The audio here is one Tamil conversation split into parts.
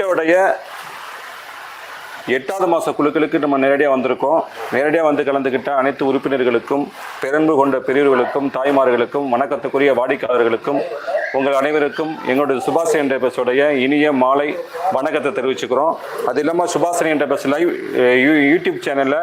எட்டோடைய எட்டாவது மாத குழுக்களுக்கு நம்ம நேரடியாக வந்திருக்கோம். நேரடியாக வந்து கலந்துக்கிட்ட அனைத்து உறுப்பினர்களுக்கும் பெரும்பு கொண்ட பெரியவர்களுக்கும் தாய்மார்களுக்கும் வணக்கத்துக்குரிய வாடிக்கையாளர்களுக்கும் உங்கள் அனைவருக்கும் எங்களுடைய சுபாஷ் பஸ்ஸுடைய இனிய மாலை வணக்கத்தை தெரிவிச்சுக்கிறோம். அது இல்லாமல் சுபாஷினி பஸ் லைவ் யூடியூப் சேனலில்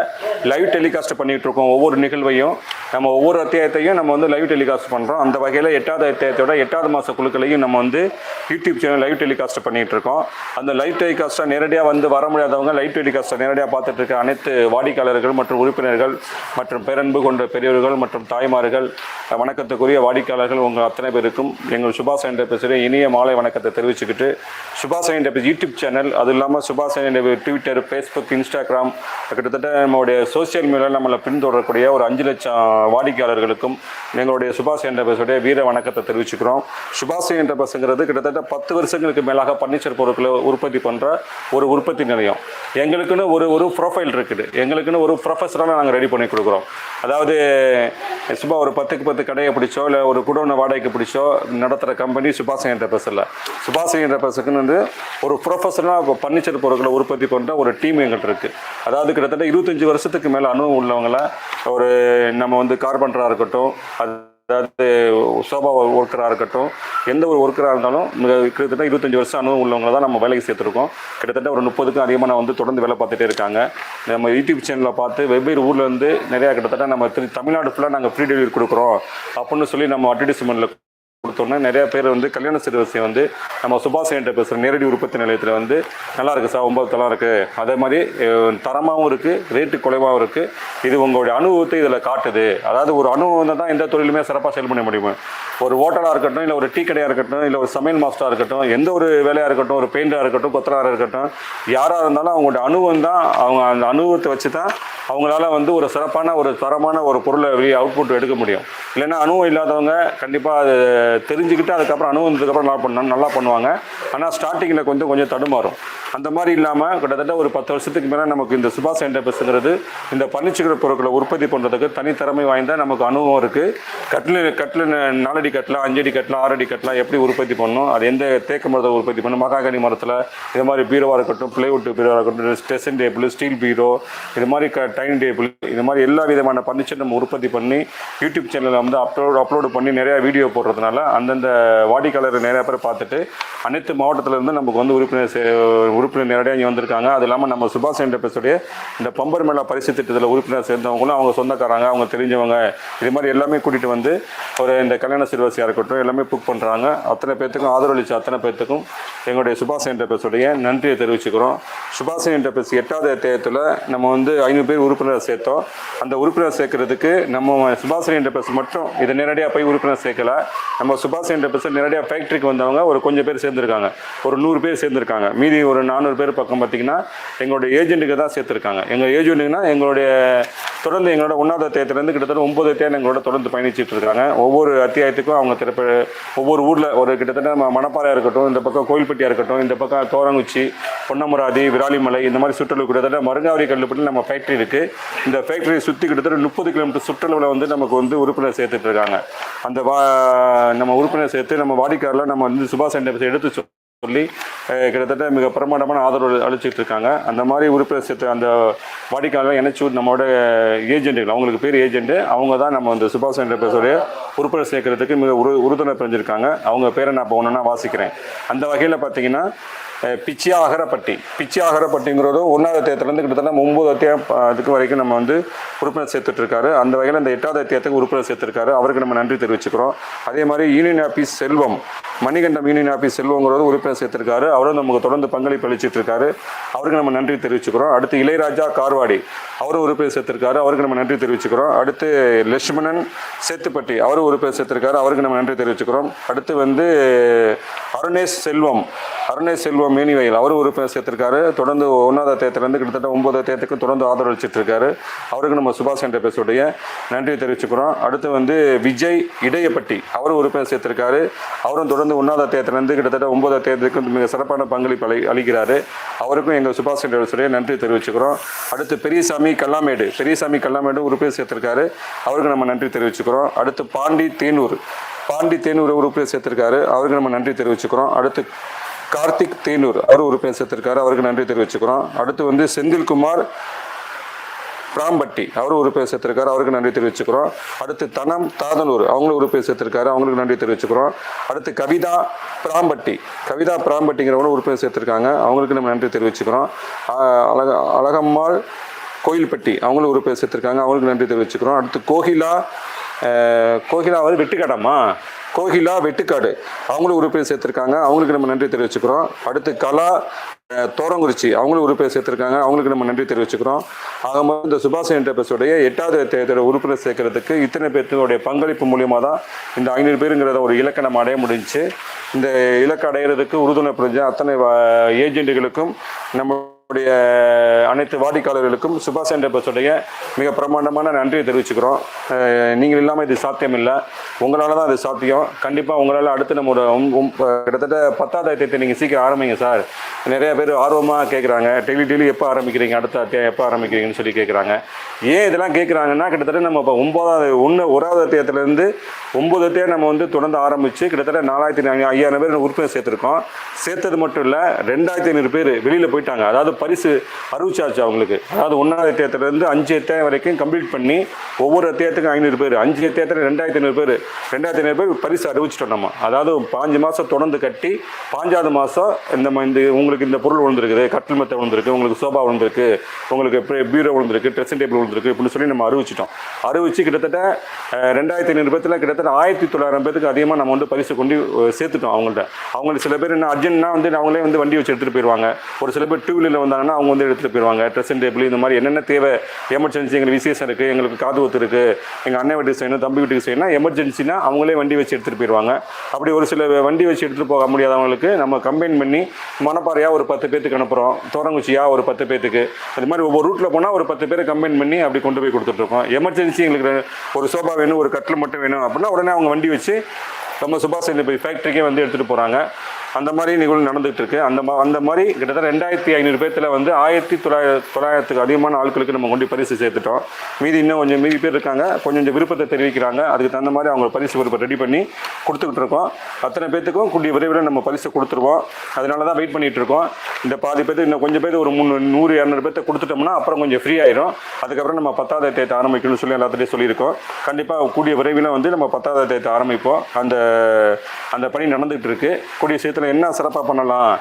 லைவ் டெலிகாஸ்ட் பண்ணிகிட்டு இருக்கோம் ஒவ்வொரு நிகழ்வையும். நம்ம ஒவ்வொரு அத்தியாயத்தையும் நம்ம வந்து லைவ் டெலிகாஸ்ட் பண்ணுறோம் அந்த வகையில் எட்டாவது அத்தியாயத்தோட எட்டாவது மாத குழுக்களையும் நம்ம வந்து யூடியூப் சேனல் லைவ் டெலிகாஸ்ட் பண்ணிகிட்டு இருக்கோம் அந்த லைவ் டெலிகாஸ்ட்டை நேரடியாக வந்து வர முடியாதவங்க லைவ் டெலிகாஸ்ட்டை நேரடியாக பார்த்துட்டு இருக்க அனைத்து வாடிக்கையாளர்கள் மற்றும் உறுப்பினர்கள் மற்றும் பேரன்பு கொண்ட பெரியவர்கள் மற்றும் தாய்மார்கள் வணக்கத்துக்குரிய வாடிக்கையாளர்கள் உங்கள் அத்தனை பேருக்கும் எங்கள் சுபாஷ் என்டர்பிரைஸுடைய இனிய மாலை வணக்கத்தை தெரிவிச்சுக்கிட்டு சுபாஷ் என்ற யூடியூப் சேனல் அது இல்லாமல் சுபாஷ் என்ற ட்விட்டர் ஃபேஸ்புக் இன்ஸ்டாகிராம் கிட்டத்தட்ட நம்மளுடைய சோஷியல் மீடியாவில் நம்மளை பின்தொடரக்கூடிய ஒரு அஞ்சு லட்சம் வாடிக்கையாளர்களுக்கும் எங்களுடைய சுபாஷ் என்டர்பிரைஸுடைய வீர வணக்கத்தை தெரிவிச்சுக்கிறோம். சுபாஷ் என்டர்பிரைஸுங்கிறது கிட்டத்தட்ட பத்து வருஷங்களுக்கு மேலாக பர்னிச்சர் பொருட்களை உற்பத்தி பண்ணுற ஒரு உற்பத்தி நிலையம். எங்களுக்குன்னு ஒரு ஒரு ப்ரொஃபைல் இருக்குது. எங்களுக்குன்னு ஒரு ப்ரொஃபஸராக நாங்கள் ரெடி பண்ணி கொடுக்குறோம். அதாவது சும்மா ஒரு பத்துக்கு பத்து கடையை பிடிச்சோ இல்லை ஒரு குடோனை வாடகைக்கு பிடிச்சோ நடத்துகிற கம்பெனி சுபாஷ் என்டர்பிரைஸ் இல்லை. சுபாஷ் என்டர்பிரஸுக்குன்னு வந்து ஒரு ப்ரொஃபஸராக பர்னிச்சர் பொருட்களை உற்பத்தி பண்ணுற ஒரு டீம் எங்கள்கிட்ட இருக்குது அதாவது கிட்டத்தட்ட இருபத்தஞ்சி வருஷத்துக்கு மேலே அனுபவம் உள்ளவங்களை ஒரு நம்ம வந்து கார்பெண்டராக இருக்கட்டும் அது அதாவது சோபா ஒர்க்கராக இருக்கட்டும் எந்த ஒரு ஒர்க்கராக இருந்தாலும் மிக கிட்டத்தட்ட இருபத்தஞ்சி வருஷம் அனுபவம் உள்ளவங்க தான் நம்ம வேலைக்கு சேர்த்துருக்கோம். கிட்டத்தட்ட ஒரு முப்பதுக்கும் அதிகமாக வந்து தொடர்ந்து வேலை பார்த்துட்டே இருக்காங்க. நம்ம யூடியூப் சேனலில் பார்த்து வெவ்வேறு ஊர்லேருந்து நிறையா கிட்டத்தட்ட நம்ம திரு தமிழ்நாடு ஃபுல்லாக நாங்கள் ஃப்ரீ டெலிவரி கொடுக்குறோம். அப்படின்னு சொல்லி நம்ம அட்வர்டைஸ்மெண்ட்டில் கொடுத்தோன்னே நிறைய பேர் வந்து கல்யாண சிறுவரிசை வந்து நம்ம சுபாஷ் என்ற பேசுகிற நேரடி உற்பத்தி நிலையத்தில் வந்து நல்லா இருக்குது சார் ஒம்பது தளம் இருக்குது அதே மாதிரி தரமாகவும் இருக்குது ரேட்டு குறைவாகவும் இருக்குது இது உங்களுடைய அனுபவத்தை இதில் காட்டுது. அதாவது ஒரு அனுபவம் தான் எந்த தொழிலுமே சிறப்பாக செயல் பண்ண முடியும். ஒரு ஹோட்டலாக இருக்கட்டும் இல்லை ஒரு டீ கடையாக இருக்கட்டும் இல்லை ஒரு சமையல் மாஸ்டராக இருக்கட்டும் எந்த ஒரு வேலையாக இருக்கட்டும் ஒரு பெயிண்டராக இருக்கட்டும் கொத்தனாராக இருக்கட்டும் யாராக இருந்தாலும் அவங்களோட அனுபவம் தான் அவங்க அந்த அனுபவத்தை வச்சு தான் அவங்களால வந்து ஒரு சிறப்பான ஒரு தரமான ஒரு பொருளை வெளியே அவுட்புட் எடுக்க முடியும். இல்லைன்னா அனுபவம் இல்லாதவங்க கண்டிப்பாக அது தெரிஞ்சுக்கிட்டு அதுக்கப்புறம் அனுபவத்துக்கப்புறம் நல்லா பண்ண நல்லா பண்ணுவாங்க. ஆனால் ஸ்டார்டிங்கில் கொஞ்சம் கொஞ்சம் தடுமாறும். அந்த மாதிரி இல்லாமல் கிட்டத்தட்ட ஒரு பத்து வருஷத்துக்கு மேலே நமக்கு இந்த சுபாஷ் என்டர்பிரைஸுங்கிறது இந்த பன்னிச்சுக்கிற பொருட்களை உற்பத்தி பண்ணுறதுக்கு தனித்திறமை வாய்ந்த நமக்கு அனுபவம் இருக்குது கட்டில் கட்டில் நாலடி கட்டில் அஞ்சடி கட்டில் ஆறடி கட்டில் எப்படி உற்பத்தி பண்ணணும் அது எந்த தேக்க மரத்தை உற்பத்தி பண்ணணும் மகாகனி மரத்தில் இது மாதிரி பீரோவாக இருக்கட்டும் பிளேவுட் பீரோவாக இருக்கட்டும் ஸ்டெசன் டேபிள் ஸ்டீல் பீரோ இது மாதிரி க டைனிங் டேபிள் இது மாதிரி எல்லா விதமான பர்னிச்சர் நம்ம உற்பத்தி பண்ணி யூடியூப் சேனலில் வந்து அப்லோட் அப்லோடு பண்ணி நிறையா வீடியோ போடுறதுனால அந்தந்த வாடிக்கையாளர் நிறையா பேர் பார்த்துட்டு அனைத்து மாவட்டத்திலேருந்து நமக்கு வந்து உறுப்பினர் சே- உறுப்பினர் நேரடியாக இங்கே வந்திருக்காங்க. அது இல்லாமல் நம்ம சுபாஷ் என்டர்பிரைஸுடைய இந்த பம்பர் மேளா பரிசு திட்டத்தில் உறுப்பினர் சேர்ந்தவங்களும் அவங்க சொந்தக்காரங்க அவங்க தெரிஞ்சவங்க இது மாதிரி எல்லாமே கூட்டிகிட்டு வந்து ஒரு இந்த கல்யாண சிறுவாசியாக இருக்கட்டும் எல்லாமே புக் பண்ணுறாங்க அத்தனை பேர்த்துக்கும் ஆதரவளிச்ச அத்தனை பேர்த்துக்கும் எங்களுடைய சுபாஷ் என்டர்பிரைஸுடைய நன்றியை தெரிவிச்சுக்கிறோம். சுபாஷ் என்டர்பிரைஸ் எட்டாவது தேயத்தில் நம்ம வந்து ஐநூறு பேர் உறுப்பினர் சேர்த்தோம். அந்த உறுப்பினர் சேர்க்கறதுக்கு நம்ம சுபாஷ் என்டர்பிரைஸ் மட்டும் இதை நேரடியாக போய் உறுப்பினர் சேர்க்கல. நம்ம சுபாஷ் என்டர்பிரைஸ் நேரடியாக ஃபேக்ட்ரிக்கு வந்தவங்க ஒரு கொஞ்சம் பேர் சேர்ந்துருக்காங்க. ஒரு நூறு பேர் சேர்ந்துருக்காங்க. மீதி ஒரு நானூறு பேர் பக்கம் பார்த்தீங்கன்னா எங்களுடைய ஏஜென்ட்டுக்கு தான் சேர்த்துருக்காங்க. எங்கள் ஏஜென்ட்டுங்கன்னா எங்களுடைய தொடர்ந்து எங்களோட ஒன்றாவது அத்தியாயத்துலேருந்து கிட்டத்தட்ட ஒன்பது அத்தியாயம் எங்களோட தொடர்ந்து பயணிச்சுட்டு இருக்காங்க. ஒவ்வொரு அத்தியாயத்துக்கும் அவங்க திறப்ப ஒவ்வொரு ஊரில் ஒரு கிட்டத்தட்ட நம்ம மணப்பாறையாக இருக்கட்டும் இந்த பக்கம் கோயில்பட்டியாக இருக்கட்டும் இந்த பக்கம் தோரங்குச்சி பொன்னமராதி விராலிமலை இந்த மாதிரி சுற்றுலா கிட்டத்தட்ட மருங்காவரி கல்லுப்பட்டி நம்ம ஃபேக்ட்ரி இருக்குது இந்த ஃபேக்ட்ரியை சுற்றி கிட்டத்தட்ட முப்பது கிலோமீட்டர் சுற்றளவில் வந்து நமக்கு வந்து உறுப்பினர் சேர்த்துட்டு இருக்காங்க. அந்த வா நம்ம உறுப்பினர் சேர்த்து நம்ம வாடிக்கையாளர் நம்ம வந்து சுபாஷ் சென்டர் எடுத்து சொல்லி கிட்டத்தட்ட மிக பிரமாண்டமான ஆதரவு அளிச்சுட்டு இருக்காங்க. அந்த மாதிரி உறுப்பினர் சேர்த்து அந்த வாடிக்கையாளர் இணைச்சு நம்மளோட ஏஜென்ட்டுகள் அவங்களுக்கு பேர் ஏஜென்ட்டு அவங்க தான் நம்ம வந்து சுபாஷ் என்டர்பிரைஸோடைய உறுப்பினர் சேர்க்கறதுக்கு மிக உறு உறுதுணை பிரிஞ்சிருக்காங்க. அவங்க பேரை நான் இப்போ ஒன்றுனா வாசிக்கிறேன். அந்த வகையில் பார்த்தீங்கன்னா அஹ், பிச்சியா ஒன்றாவது அத்தியத்துலேருந்து கிட்டத்தட்ட ஒம்பது அத்தியம் அதுக்கு வரைக்கும் நம்ம வந்து உறுப்பினர் சேர்த்துட்டு இருக்காரு அந்த வகையில் அந்த எட்டாவது அத்தியத்துக்கு உறுப்பினர் சேர்த்துருக்காரு. அவருக்கு நம்ம நன்றி தெரிவிச்சுக்கிறோம். அதே மாதிரி union office Selvam Manikandam union office செல்வங்கிறது உறுப்பினர் சேர்த்துருக்காரு. அவரும் நமக்கு தொடர்ந்து பங்களிப்பு அளிச்சிட்டு இருக்காரு அவருக்கு நம்ம நன்றி தெரிவிச்சுக்கிறோம். அடுத்து இளையராஜா கார்வாடி அவரும் உறுப்பினர் சேர்த்திருக்காரு. அவருக்கு நம்ம நன்றி தெரிவிச்சுக்கிறோம். அடுத்து லட்சுமணன் சேத்துப்பட்டி அவரும் உறுப்பினர் சேர்த்திருக்காரு. அவருக்கு நம்ம நன்றி தெரிவிச்சுக்கிறோம். அடுத்து வந்து அருணேஷ் செல்வம் அருணேஷ் செல்வம் மேனிவயல் அவரும் உறுப்பினர் சேர்த்திருக்காரு தொடர்ந்து ஒன்றாவது தேத்திலேருந்து கிட்டத்தட்ட ஒன்பது அத்தியாயத்துக்கு தொடர்ந்து ஆதரவு அளிச்சிட்டு இருக்காரு அவருக்கு நம்ம சுபாஷ் சந்திர பேசுடைய நன்றி தெரிவிச்சுக்கிறோம். அடுத்து வந்து விஜய் இடையப்பட்டி அவரும் உறுப்பினர் சேர்த்திருக்காரு அவரும் தொடர்ந்து ஒன்றாவது அத்தியாயத்திலேருந்து கிட்டத்தட்ட ஒன்பதாவது தேர்தலுக்கு மிக சிறப்பான பங்களிப்பு அளி அளிக்கிறாரு. அவருக்கும் எங்கள் சுபாஷ் சந்திர பேசுடைய நன்றி தெரிவிச்சுக்கிறோம். அடுத்து பெரியசாமி கல்லாமேடு பெரியசாமி கல்லாமேடு உறுப்பினர் சேர்த்திருக்காரு அவருக்கு நம்ம நன்றி தெரிவிச்சுக்கிறோம். அடுத்து பாண்டி தேனூர் பாண்டி தேனூர் உறுப்பினர் சேர்த்திருக்காரு அவருக்கு நம்ம நன்றி தெரிவிச்சுக்கிறோம். அடுத்து கார்த்திக் தேனூர் அவர் உறுப்பினர் சேர்த்திருக்காரு அவருக்கு நன்றி தெரிவிச்சுக்கிறோம். அடுத்து வந்து செந்தில்குமார் பிராம்பட்டி அவர் உறுப்பினர் சேர்த்திருக்காரு அவருக்கு நன்றி தெரிவிச்சுக்கிறோம். அடுத்து தனம் தாதனூர் அவங்களும் உறுப்பினர் சேர்த்திருக்காரு அவங்களுக்கு நன்றி தெரிவிச்சுக்கிறோம். அடுத்து கவிதா பிராம்பட்டி கவிதா பிராம்பட்டிங்கிறவங்களும் உறுப்பினர் சேர்த்திருக்காங்க அவங்களுக்கு நம்ம நன்றி தெரிவிச்சுக்கிறோம். அழக அழகம்மாள் கோயில்பட்டி அவங்களும் உறுப்பினர் சேர்த்திருக்காங்க அவங்களுக்கு நன்றி தெரிவிச்சுக்கிறோம். அடுத்து கோகிலா கோகிலா வந்து வெட்டுக்காடாமா கோகிலா வெட்டுக்காடு. அவங்களும் உறுப்பினர் சேர்த்துருக்காங்க. அவங்களுக்கு நம்ம நன்றி தெரிவிச்சுக்கிறோம். அடுத்து கலா தோரங்குறிச்சி. அவங்களும் உறுப்பினர் சேர்த்துருக்காங்க. அவங்களுக்கு நம்ம நன்றி தெரிவிச்சுக்கிறோம். ஆக மொத்தம் இந்த சுபாஷ் என்டர்பிரைஸோடைய எட்டாவது தேர்தல் உறுப்பினர் சேர்க்கறதுக்கு இத்தனை பேர்த்துடைய பங்களிப்பு மூலியமாக தான் இந்த ஐநூறு பேருங்கிறத ஒரு இலக்கை நம்ம அடைய முடிஞ்சுச்சு இந்த இலக்கை அடையிறதுக்கு உறுதுணை புரிஞ்ச அத்தனை ஏஜென்ட்டுகளுக்கும் நம்ம நம்மளுடைய அனைத்து வாடிக்கையாளர்களுக்கும் சுபாஷ் என்டர்பிரைஸோடைய மிக பிரமாண்டமான நன்றியை தெரிவிச்சுக்கிறோம். நீங்கள் இல்லாமல் இது சாத்தியம் இல்லை உங்களால் தான் இது சாத்தியம். கண்டிப்பாக உங்களால் அடுத்து நம்மளோட உம் கிட்டத்தட்ட பத்தாவது அத்தியத்தை நீங்கள் சீக்கிரம் ஆரம்பிங்க சார். நிறைய பேர் ஆர்வமாக கேட்குறாங்க டெய்லி டெய்லி எப்போ ஆரம்பிக்கிறீங்க? அடுத்த அத்தியாயம் எப்போ ஆரம்பிக்கிறீங்கன்னு சொல்லி கேட்குறாங்க ஏன் இதெல்லாம் கேட்குறாங்கன்னா கிட்டத்தட்ட நம்ம இப்போ ஒன்பதாவது ஒன்று ஒராவது அத்தியத்துலேருந்து ஒம்பது அத்தியாயம் நம்ம வந்து தொடர்ந்து ஆரம்பித்து கிட்டத்தட்ட நாலாயிரத்தி ஐயாயிரம் பேர் உறுப்பினர் சேர்த்துருக்கோம். சேர்த்தது மட்டும் இல்லை ரெண்டாயிரத்தி ஐநூறு பேர் வெளியில் போயிட்டாங்க. அதாவது பரிசு அறிவிச்சாச்சு அவங்களுக்கு. அதாவது ஒன்றாவது அத்தியாயத்துலேருந்து அஞ்சு அத்தியாயம் வரைக்கும் கம்ப்ளீட் பண்ணி ஒவ்வொரு அத்தியாயத்துக்கும் ஐநூறு பேர். அஞ்சு அத்தியாயத்தில் ரெண்டாயிரத்தி ஐநூறு பேர். ரெண்டாயிரத்தி ஐநூறு பேர் பரிசு அறிவிச்சிட்டோம் நம்ம. அதாவது பாஞ்சு மாதம் தொடர்ந்து கட்டி பாஞ்சாவது மாதம் இந்த இந்த உங்களுக்கு இந்த பொருள் விழுந்திருக்குது. கட்டில் மெத்தை விழுந்திருக்கு. உங்களுக்கு சோபா விழுந்திருக்கு. உங்களுக்கு பீரோ விழுந்திருக்கு. ட்ரெஸ்ஸிங் டேபிள் விழுந்திருக்கு இப்படின்னு சொல்லி நம்ம அறிவிச்சிட்டோம். அறிவிச்சு கிட்டத்தட்ட ரெண்டாயிரத்தி ஐநூறு பேர்த்தில் கிட்டத்தட்ட ஆயிரத்தி தொள்ளாயிரம் பேருக்கு அதிகமாக நம்ம வந்து பரிசு கொண்டு சேர்த்துட்டோம் அவங்கள்ட்ட. அவங்களுக்கு சில பேர் என்ன அர்ஜென்ட்னா வந்து அவங்களே வந்து வண்டி வச்சு எடுத்துகிட்டு போயிடுவாங்க ஒரு சில பேர் டூ வீலரில் வந்தாங்கன்னா அவங்க வந்து எடுத்துகிட்டு போயிடுவாங்க. ட்ரெஸ்ஸிங் டேபிள் இந்த மாதிரி என்னென்ன தேவை? எமர்ஜென்சி எங்களுக்கு விசேஷம் இருக்குது எங்களுக்கு காது ஒத்து இருக்குது எங்கள் அண்ணன் வீட்டுக்கு செய்யணும் தம்பி வீட்டுக்கு செய்யணும் எமர்ஜென்சினா அவங்களே வண்டி வச்சு எடுத்துகிட்டு போயிடுவாங்க. அப்படி ஒரு சில வண்டி வச்சு எடுத்துகிட்டு போக முடியாதவங்களுக்கு நம்ம கம்பைன் பண்ணி மணப்பாறையாக ஒரு பத்து பேத்துக்கு அனுப்புகிறோம் தோரங்குச்சியாக ஒரு பத்து பேத்துக்கு. அது மாதிரி ஒவ்வொரு ரூட்டில் போனால் ஒரு பத்து பேரை கம்பைன் பண்ணி அப்படி கொண்டு போய் கொடுத்துட்ருக்கோம் எமர்ஜென்சி எங்களுக்கு ஒரு சோபா வேணும் ஒரு கட்டில் மட்டும் வேணும் அப்படின்னா உடனே அவங்க வண்டி வச்சு நம்ம சுபாஷ் போய் ஃபேக்ட்ரிக்கே வந்து எடுத்துகிட்டு போகிறாங்க அந்த மாதிரி நிகழ்வு நடந்துகிட்டு இருக்கு. அந்த மா அந்த மாதிரி கிட்டத்தட்ட ரெண்டாயிரத்தி ஐநூறு பேர்த்தில் வந்து ஆயிரத்தி தொள்ளாயிரத்தி தொள்ளாயிரத்துக்கு அதிகமான ஆட்களுக்கு நம்ம கொண்டு பரிசு சேர்த்துட்டோம். மீதி இன்னும் கொஞ்சம் மீதி பேர் இருக்காங்க. கொஞ்சம் கொஞ்சம் விருப்பத்தை தெரிவிக்கிறாங்க. அதுக்கு தகுந்த மாதிரி அவங்க பரிசு விருப்பம் ரெடி பண்ணி கொடுத்துக்கிட்டு இருக்கோம். அத்தனை பேர்த்துக்கும் கூடிய விரைவில் நம்ம பரிசு கொடுத்துருவோம். அதனால தான் வெயிட் பண்ணிட்டு இருக்கோம். இந்த பாதி பேர்த்து இன்னும் கொஞ்சம் பேர் ஒரு முந்நூறு நூறு இரநூறு பேர்த்த கொடுத்துட்டோம்னா அப்புறம் கொஞ்சம் ஃப்ரீ ஆயிரும். அதுக்கப்புறம் நம்ம பத்தாவது தேர்த்து ஆரம்பிக்கணும்னு சொல்லி எல்லாத்துலேயும் சொல்லியிருக்கோம். கண்டிப்பாக கூடிய விரைவில் வந்து நம்ம பத்தாவது தேர்த்து ஆரம்பிப்போம். அந்த அந்த பணி நடந்துகிட்டு இருக்கு. கூடிய என்ன சிறப்பாக பண்ணலாம்?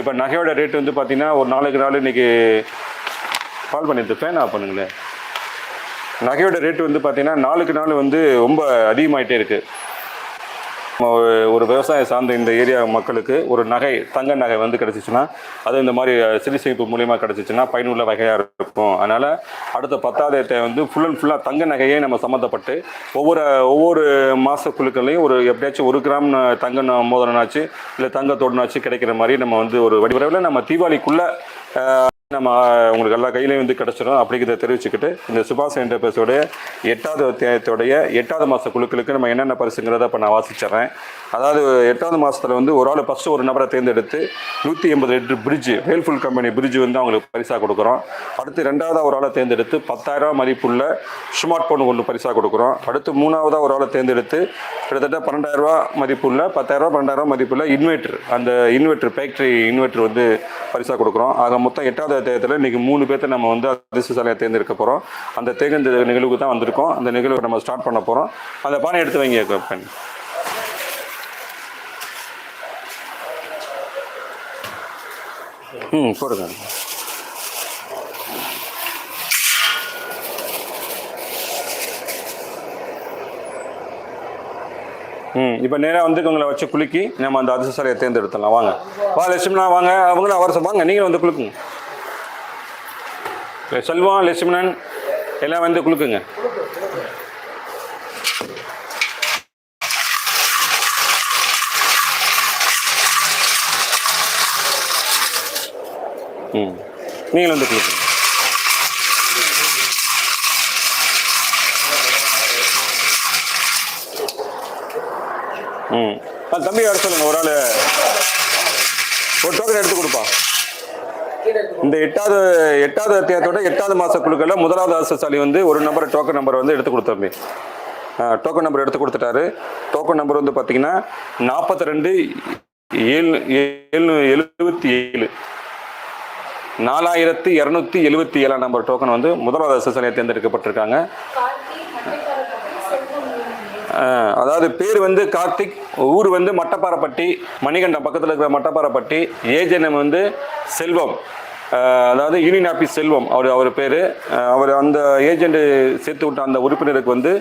இப்போ நகையோட ரேட் வந்து பார்த்தீங்கன்னா ஒரு நாளுக்கு நாள் இன்னைக்கு கால் பண்ணிடுது ஃபேன் ஆஃப் பண்ணுங்களேன். நகையோட ரேட் வந்து பார்த்தீங்கன்னா நாளுக்கு நாள் வந்து ரொம்ப அதிகமாயிட்டே இருக்குது ஒரு- விவசாயம் சார்ந்த இந்த ஏரியா மக்களுக்கு ஒரு நகை தங்க நகை வந்து கிடச்சிச்சின்னா அது இந்த மாதிரி சிறு சேமிப்பு மூலியமாக கிடச்சிச்சின்னா பயனுள்ள வகையாக இருக்கும். அதனால் அடுத்த பத்தாவது வந்து ஃபுல் அண்ட் ஃபுல்லாக தங்க நகையே நம்ம சம்மந்தப்பட்டு ஒவ்வொரு ஒவ்வொரு மாத குழுக்கள்லையும் ஒரு எப்படியாச்சும் ஒரு கிராம் தங்க மோதனாச்சு இல்லை தங்கத்தோடனாச்சு கிடைக்கிற மாதிரி நம்ம வந்து ஒரு வடிவரவில் நம்ம தீபாவளிக்குள்ளே நம்ம உங்களுக்கு எல்லா கையிலையும் வந்து கிடச்சிடும் அப்படிங்கிறத தெரிவிச்சுக்கிட்டு இந்த சுபாஷ் என்டர்பிரைஸோடைய எட்டாவது அத்தியாயத்தோடைய எட்டாவது மாத குழுக்களுக்கு நம்ம என்னென்ன பரிசுங்கிறத இப்போ நான் வாசிச்சிடுறேன். அதாவது எட்டாவது மாதத்தில் வந்து ஒரு ஆள் ஃபஸ்ட்டு ஒரு நபரை தேர்ந்தெடுத்து நூற்றி எண்பது லிட்டர் பிரிட்ஜ் வேல்ஃபுல் கம்பெனி பிரிட்ஜ் வந்து அவங்களுக்கு பரிசாக கொடுக்குறோம். அடுத்து ரெண்டாவதாக ஒரு ஆளை தேர்ந்தெடுத்து பத்தாயிரம் மதிப்புள்ள ஸ்மார்ட் ஃபோன் ஒன்று பரிசாக கொடுக்குறோம். அடுத்து மூணாவதாக ஒரு ஆளை தேர்ந்தெடுத்து கிட்டத்தட்ட பன்னெண்டாயிரரூபா மதிப்புள்ள பத்தாயிரரூபா பன்னெண்டாயிரம் மதிப்புள்ள இன்வெர்ட்டர் அந்த இன்வெர்ட்ரு ஃபேக்ட்ரி இன்வெர்ட்ரு வந்து பரிசாக கொடுக்குறோம். ஆக மொத்தம் எட்டாவது அத்தியாயத்தில் இன்றைக்கி மூணு பேர்த்த நம்ம வந்து அதிர்ஷ்டசாலியாக தேர்ந்தெடுக்க போகிறோம் அந்த தேர்ந்த நிகழ்வுக்கு தான் வந்திருக்கோம். அந்த நிகழ்வை நம்ம ஸ்டார்ட் பண்ண போகிறோம் அந்த பானை எடுத்து வைங்க பண்ணி ம் போடுங்க. ம் இப்போ நேராக வந்து உங்களை வச்சு குலுக்கி நம்ம அந்த அதிர்ஷ்டசாலியை தேர்ந்தெடுத்துடலாம். வாங்க. வா லட்சுமணா வாங்க. அவங்களும் அவரசம் வாங்க நீங்களும் வந்து குலுக்குங்க. செல்வம் லட்சுமணன் எல்லாம் வந்து குலுக்குங்க. நீங்களும் வந்து குலுக்குங்க ம். ஆ தம்பி வர சொல்லுங்கள் ஒரு ஆள். ஒரு டோக்கன் எடுத்து கொடுப்பா. இந்த எட்டாவது எட்டாவது அத்தியாயத்தோட எட்டாவது மாத குழுக்களில் முதலாவது அரசாலி வந்து ஒரு நம்பர் டோக்கன் நம்பர் வந்து எடுத்து கொடுத்தோமே டோக்கன் நம்பர் எடுத்து கொடுத்துட்டாரு. டோக்கன் நம்பர் வந்து பார்த்தீங்கன்னா நாற்பத்தி ரெண்டு ஏழு ஏழு எழுபத்தி ஏழு. நாலாயிரத்து இரநூத்தி எழுபத்தி ஏழாம் நம்பர் டோக்கன் வந்து முதலாவது எஸ்எஸ்எல்ஏ தேர்ந்தெடுக்கப்பட்டிருக்காங்க. அதாவது பேர் வந்து கார்த்திக் ஊர் வந்து மட்டப்பாறைப்பட்டி மணிகண்டம் பக்கத்தில் இருக்கிற மட்டப்பாறைப்பட்டி ஏஜெனம் வந்து செல்வம். அதாவது யூனியன் ஆஃபீஸ் செல்வம் அவர் அவர் பேர். அவர் அந்த ஏஜென்ட் சேர்த்து விட்ட அந்த உறுப்பினருக்கு வந்து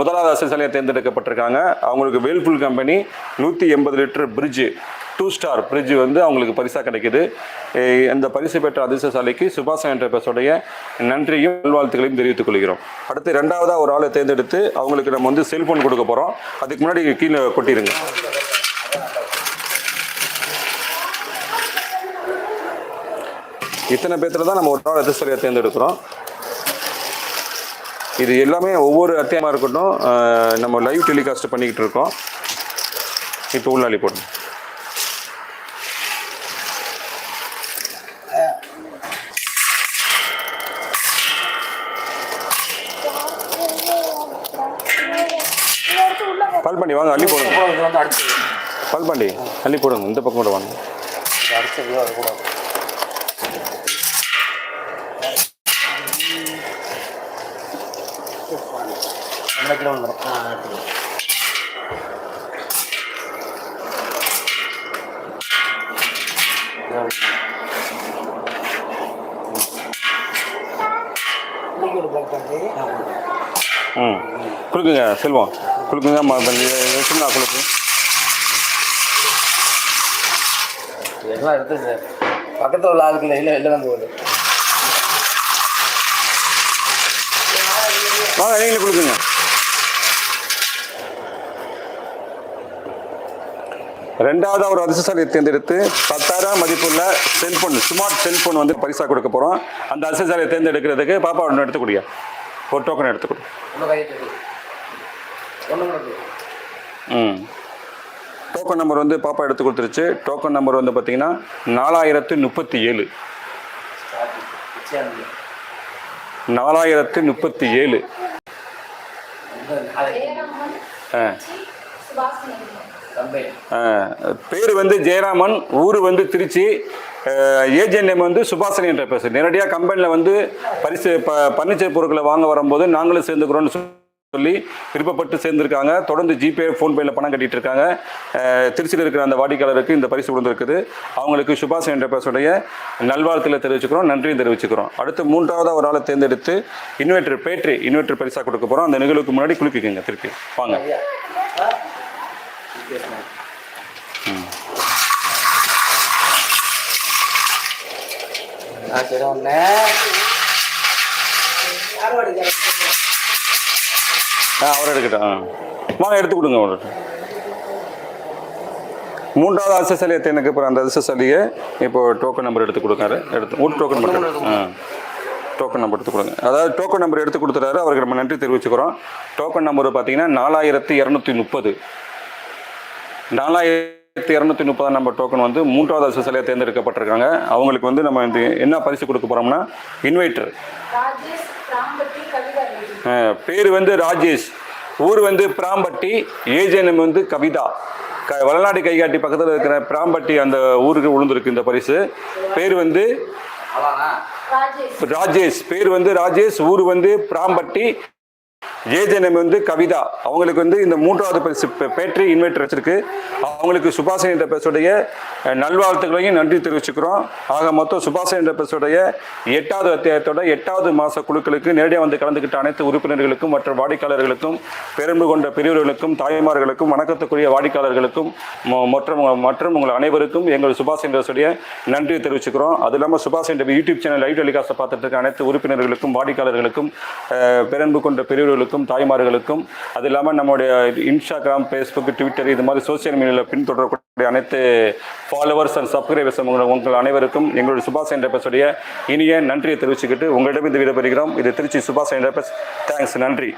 முதலாவது அசைசாலையை தேர்ந்தெடுக்கப்பட்டிருக்காங்க. அவங்களுக்கு வேல்ஃபுல் கம்பெனி நூற்றி எண்பது litre fridge two star fridge வந்து அவங்களுக்கு பரிசாக கிடைக்குது. அந்த இந்த பரிசு பெற்ற அதிர்ஷ்டசாலைக்கு சுபாஷ் என்டர்பிரைஸோடைய நன்றியும் நல்வாழ்த்துக்களையும் தெரிவித்துக் கொள்கிறோம். அடுத்து ரெண்டாவதாக ஒரு ஆளை தேர்ந்தெடுத்து அவங்களுக்கு நம்ம வந்து செல்ஃபோன் கொடுக்க போகிறோம் அதுக்கு முன்னாடி கீழே கொட்டிடுங்க இத்தனை பேர்த்துல தான் நம்ம ஒரு நாள் அதிர்ஷ்டசாலியை தேர்ந்தெடுக்கிறோம். இது எல்லாமே ஒவ்வொரு அத்தியமாக இருக்கட்டும் நம்ம லைவ் டெலிகாஸ்ட் பண்ணிக்கிட்டு இருக்கோம். இப்போ உள்ளாளி போடணும் பால் பண்ணி வாங்க அள்ளி போடுங்க. வந்து அடுத்தது பால் பாண்டி அள்ளி போடுங்க இந்த பக்கம் கூட வாங்க. இது அடுத்தது அது கூட கிலோ வந்துடும் இன்னைக்கு ஒரு பண்ணி ம். கொடுக்குங்க செல்வம். கொடுக்குங்க சின்ன கொடுக்கு எல்லாம் எடுத்து சார் பக்கத்தில் உள்ள ஆளுக்குள்ள இல்லை இல்லை வந்து போகுது வாங்க நீங்களே கொடுக்குங்க. ரெண்டாவது ஒரு அதிர்ஷ்டசாலியை தேர்ந்தெடுத்து பத்தாயிரம் மதிப்புள்ள செல்போன் ஸ்மார்ட் செல்போன் வந்து பரிசாக கொடுக்க போகிறோம் அந்த அதிர்ஷ்டசாலியை தேர்ந்தெடுக்கிறதுக்கு பாப்பா ஒன்று எடுத்துக்கூடிய ஒரு டோக்கன் கிடக்கு ம். டோக்கன் நம்பர் வந்து பாப்பா எடுத்து கொடுத்துருச்சு. டோக்கன் நம்பர் வந்து பார்த்தீங்கன்னா நாலாயிரத்து முப்பத்தி ஏழு. நாலாயிரத்து முப்பத்தி ஏழு. ஆ, பேர் வந்து ஜெயராமன் ஊர் வந்து திருச்சி. ஏஜென்ட் நேம் வந்து சுபாஷினி என்ற பேசு நேரடியாக கம்பெனியில் வந்து பரிசு ப பர்னிச்சர் பொருட்களை வாங்க வரும்போது நாங்களும் சேர்ந்துக்கிறோம்னு சொல்லி விருப்பப்பட்டு சேர்ந்துருக்காங்க. தொடர்ந்து ஜிபே ஃபோன்பேயில் பணம் கட்டிட்டு இருக்காங்க திருச்சியில் இருக்கிற அந்த வாடிக்கையாளருக்கு இந்த பரிசு விழுந்திருக்குது அவங்களுக்கு சுபாஷ் என்ற பேசுடைய நல்வாழ்த்துல தெரிவிச்சுக்கிறோம். நன்றியும் தெரிவிச்சுக்கிறோம். அடுத்து மூன்றாவதாக ஒரு ஆளை தேர்ந்தெடுத்து இன்வெர்டர் பேட்டரி இன்வெர்டர் பரிசாக கொடுக்க போகிறோம் அந்த நிகழ்வுக்கு முன்னாடி குளிக்குங்க திருப்பி. வாங்க ஐயா ஆ பேசுகிறேன் ஆ சரி ஒன்று ஆ அவர் எடுக்கட்டும் வாங்க எடுத்து கொடுங்க அவர்கிட்ட மூன்றாவது அசசலியை தேர்ந்தெடுக்க போகிற அந்த அசசலியை இப்போ டோக்கன் நம்பர் எடுத்து கொடுக்காரு. எடுத்து ஒரு டோக்கன் மட்டும் ஆ. டோக்கன் நம்பர் எடுத்து கொடுங்க. அதாவது டோக்கன் நம்பர் எடுத்து கொடுத்துட்டாரு. அவருக்கு நம்ம நன்றி தெரிவிச்சுக்கிறோம். டோக்கன் நம்பர் பார்த்தீங்கன்னா நாலாயிரத்தி இரநூத்தி முப்பது. நாலாயிரத்தி இரநூத்தி முப்பதாம் நம்பர் டோக்கன் வந்து மூன்றாவது அசசலியாக தேர்ந்தெடுக்கப்பட்டிருக்காங்க. அவங்களுக்கு வந்து நம்ம இந்த என்ன பரிசு கொடுக்க போகிறோம்னா இன்வைட்டர் பேர் வந்து ராஜேஷ் ஊர் வந்து பிராம்பட்டி ஏஜென்எம் வந்து கவிதா. க வளநாடு கைகாட்டி பக்கத்தில் இருக்கிற பிராம்பட்டி அந்த ஊருக்கு விழுந்திருக்கு இந்த பரிசு. பேர் வந்து ராஜேஷ் பேர் வந்து ராஜேஷ் ஊர் வந்து பிராம்பட்டி ஏஜெனம் வந்து கவிதா. அவங்களுக்கு வந்து இந்த மூன்றாவது பரிசு பேட்டரி இன்வெர்டர் வச்சிருக்கு. அவங்களுக்கு சுபாஷன் என்ற பேசுடைய நல்வாழ்த்துக்களையும் நன்றி தெரிவிச்சுக்கிறோம். ஆக மொத்தம் சுபாஷன் என்ற பேசுடைய எட்டாவது அத்தியாயத்தோட எட்டாவது மாத குழுக்களுக்கு நேரடியாக வந்து கலந்துக்கிட்ட அனைத்து உறுப்பினர்களுக்கும் மற்ற வாடிக்கையாளர்களுக்கும் பெரும்பு கொண்ட பெரியவர்களுக்கும் தாய்மார்களுக்கும் வணக்கத்துக்குரிய வாடிக்கையாளர்களுக்கும் மற்றும் மற்றும் உங்கள் அனைவருக்கும் எங்கள் சுபாஷ் என்ற நன்றி தெரிவிச்சுக்கிறோம். அது இல்லாமல் சுபாஷ் என்ற யூடியூப் சேனல் லைவ் டெலிகாஸ்ட்டை பார்த்துட்டு இருக்க அனைத்து உறுப்பினர்களுக்கும் வாடிக்கையாளர்களுக்கும் பெரும்பு கொண்ட பெரியவர்களுக்கும் தாய்மார்களுக்கும் அது இல்லாமல் நம்முடைய இன்ஸ்டாகிராம் ஃபேஸ்புக் ட்விட்டர் இது மாதிரி சோசியல் மீடியாவில் பின்தொடரக்கூடிய அனைத்து ஃபாலோவர்ஸ் அண்ட் சப்ஸ்கிரைபர்ஸ் உங்கள் உங்கள் அனைவருக்கும் எங்களுடைய சுபாஷ் என்ற இனிய நன்றியை தெரிவிச்சுக்கிட்டு உங்களிடம் இது விடைபெறுகிறோம். இது திருச்சி சுபாஷ் என்ற தேங்க்ஸ் நன்றி.